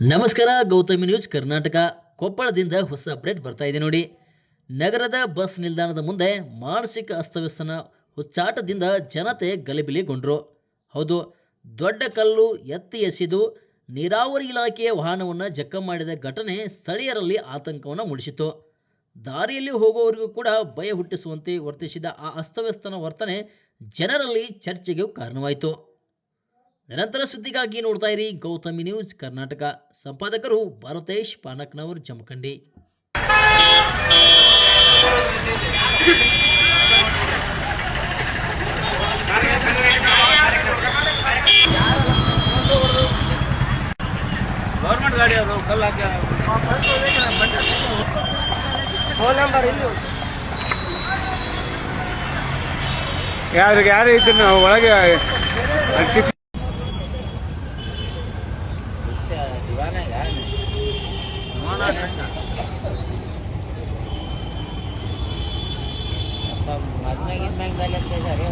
ನಮಸ್ಕಾರ, ಗೌತಮಿ ನ್ಯೂಸ್ ಕರ್ನಾಟಕ. ಕೊಪ್ಪಳದಿಂದ ಹೊಸ ಅಪ್ಡೇಟ್ ಬರ್ತಾ ಇದೆ ನೋಡಿ. ನಗರದ ಬಸ್ ನಿಲ್ದಾಣದ ಮುಂದೆ ಮಾನಸಿಕ ಅಸ್ತವ್ಯಸ್ತನ ಹುಚ್ಚಾಟದಿಂದ ಜನತೆ ಗಲಿಬಿಲಿಗೊಂಡ್ರು. ಹೌದು, ದೊಡ್ಡ ಕಲ್ಲು ಎತ್ತಿ ಎಸೆದು ನೀರಾವರಿ ಇಲಾಖೆಯ ವಾಹನವನ್ನು ಜಕ್ಕ ಮಾಡಿದ ಘಟನೆ ಸ್ಥಳೀಯರಲ್ಲಿ ಆತಂಕವನ್ನು ಮೂಡಿಸಿತು ದಾರಿಯಲ್ಲಿ ಹೋಗುವವರಿಗೂ ಕೂಡ ಭಯ ಹುಟ್ಟಿಸುವಂತೆ ವರ್ತಿಸಿದ ಆ ಅಸ್ತವ್ಯಸ್ತನ ವರ್ತನೆ ಜನರಲ್ಲಿ ಚರ್ಚೆಗೆ ಕಾರಣವಾಯಿತು. ನಿರಂತರ ಸುದ್ದಿಗಾಗಿ ನೋಡ್ತಾ ಇರಿ ಗೌತಮಿ ನ್ಯೂಸ್ ಕರ್ನಾಟಕ. ಸಂಪಾದಕರು ಭಾರತೇಶ್ ಪಾನಕ್ನವರ್ ಜಮಖಂಡಿ. ಗೌರ್ಮೆಂಟ್ ಗಾಡಿ ಅದು ಕಲ್ಲು ಹಾಕಿ ಫೋನ್ ನಂಬರ್ ಇಲ್ಲಿ. ಯಾರಿಗೆ ಯಾರು ಇದ್ರು ನಾವು ಒಳಗೆ ಅಕ್ಕಿ ಮದ್ನಾಗ ಇದ್ದಂಗೆ